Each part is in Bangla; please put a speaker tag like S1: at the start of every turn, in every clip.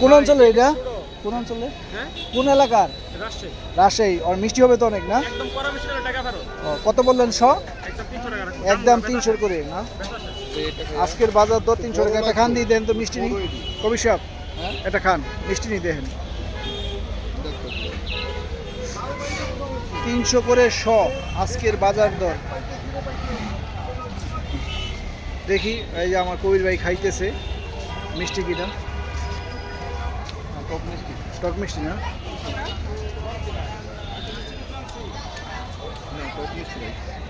S1: কোন অঞ্চলে এটা? কোন অঞ্চলে?
S2: হ্যাঁ?
S1: কোন এলাকার?
S2: রাজশাহী।
S1: আর মিষ্টি হবে তো অনেক না? কত বললেন শ?
S2: একদম তিনশো
S1: করে না? আজকের বাজার দর তিনশো টাকা। একটা খান দিয়ে দেন তো মিষ্টি নি কবি সাহেব এটা খান মিষ্টি নি দেখেন তিনশো করে শ আজকের বাজার দর। দেখি এই যে আমার কবির ভাই খাইতেছে। মিষ্টি কিনা? টক মিষ্টি। না?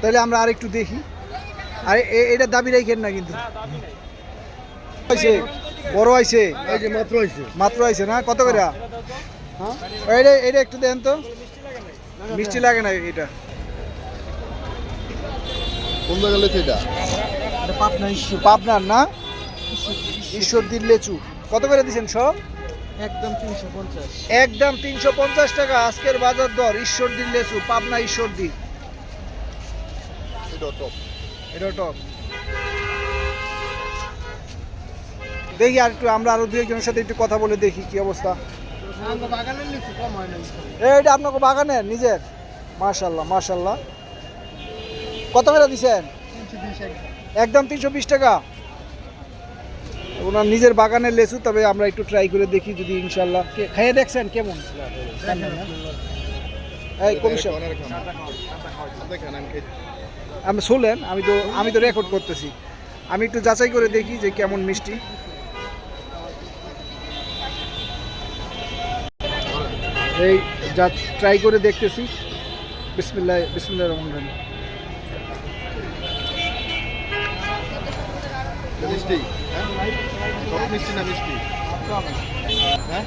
S1: তাহলে আমরা আরেকটু দেখি। আর এ- এটা দাবি রাখেন না কিন্তু। আইছে বড় আইছে
S3: এই যে মাত্র হয়েছে।
S1: মাত্র আইছে না? কত করে? হ্যাঁ এটা এটা একটু দেন তো। মিষ্টি লাগে না এটা?
S3: কোন জায়গা লেছে এটা?
S1: পাবনার না? ঈশ্বরদীর লেচু। কত করে দিছেন সব?
S2: একদম তিনশো পঞ্চাশ।
S1: একদম তিনশো পঞ্চাশ টাকা। আজকের বাজার দর ঈশ্বরদীর লেচু পাবনা ঈশ্বরদী
S3: এটা টপ
S1: দেখি আর একটু আমরা আরও দু একজনের সাথে একটু কথা বলে দেখি কি অবস্থা।
S2: বাগানের লিচু কম না
S1: এইটা আপনাকে বাগানের? নিজের? মাশাল্লাহ মাশাল্লাহ। কত করে দিছেন? একদম তিনশো বিশ টাকা। ওনার নিজের বাগানের লেচু তবে আমরা একটু ট্রাই করে দেখি যদি ইনশাল্লাহ খেয়ে দেখছেন কেমন?
S3: আমি
S1: শুনলেন আমি তো আমি তো রেকর্ড করতেছি। আমি একটু যাচাই করে দেখি যে কেমন মিষ্টি। এই যা ট্রাই করে দেখতেছি। বিসমিল্লাহ বিসমিল্লাহ রহমান
S3: মিষ্টি হ্যাঁ? মিষ্টি না মিষ্টি? হ্যাঁ?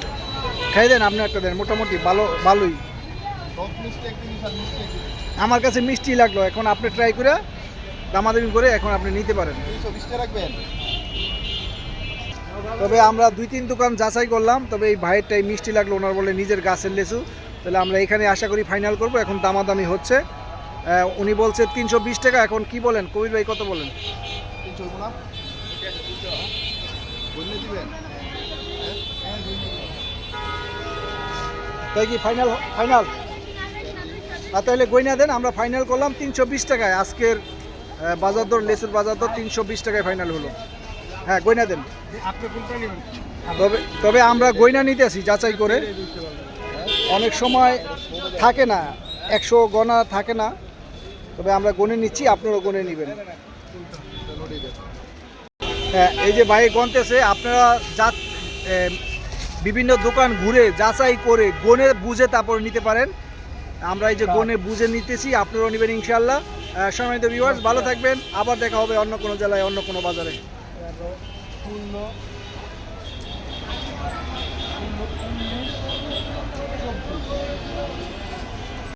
S1: খাই দেন আপনি একটা দেন মোটামুটি ভালো ভালোই। আমার কাছে মিষ্টি লাগল এখন আপনি ট্রাই করে দামাদামি করে এখন আপনি নিতে পারেন। তবে আমরা দুই তিন দোকান যাচাই করলাম তবে এই ভাইয়েরটাই মিষ্টি লাগল ওনার বলে নিজের গাছের লেচু। তাহলে আমরা এখানে আশা করি ফাইনাল করব এখন দামাদামি হচ্ছে। উনি বলছে তিনশো বিশ টাকা এখন কি বলেন? কবির ভাই কত বলেন?
S3: তিনশো
S1: তাই কি ফাইনাল ফাইনাল তাহলে গয়না দেন, আমরা ফাইনাল করলাম তিনশো বিশ টাকায়। আজকের বাজার দর লেচুর বাজার দর তিনশো বিশ টাকায় ফাইনাল হলো। হ্যাঁ গয়না দেন। তবে তবে আমরা গয়না নিতেছি যাচাই করে। অনেক সময় থাকে না, একশো গণা থাকে না। তবে আমরা গনে নিচ্ছি, আপনারাও গনে নেবেন। এই যে বাইক গনতেছে আপনারা যা বিভিন্ন দোকান ঘুরে যাচাই করে গনে বুঝে তারপরে নিতে পারেন। আমরা এই যে হ্যাঁ। গনে বুঝে নিতেছি আপনারাও নেবেন ইনশাল্লাহ সম্মানিত ভিউয়ার্স ভালো থাকবেন। আবার দেখা হবে অন্য কোনো জেলায় অন্য কোনো বাজারে।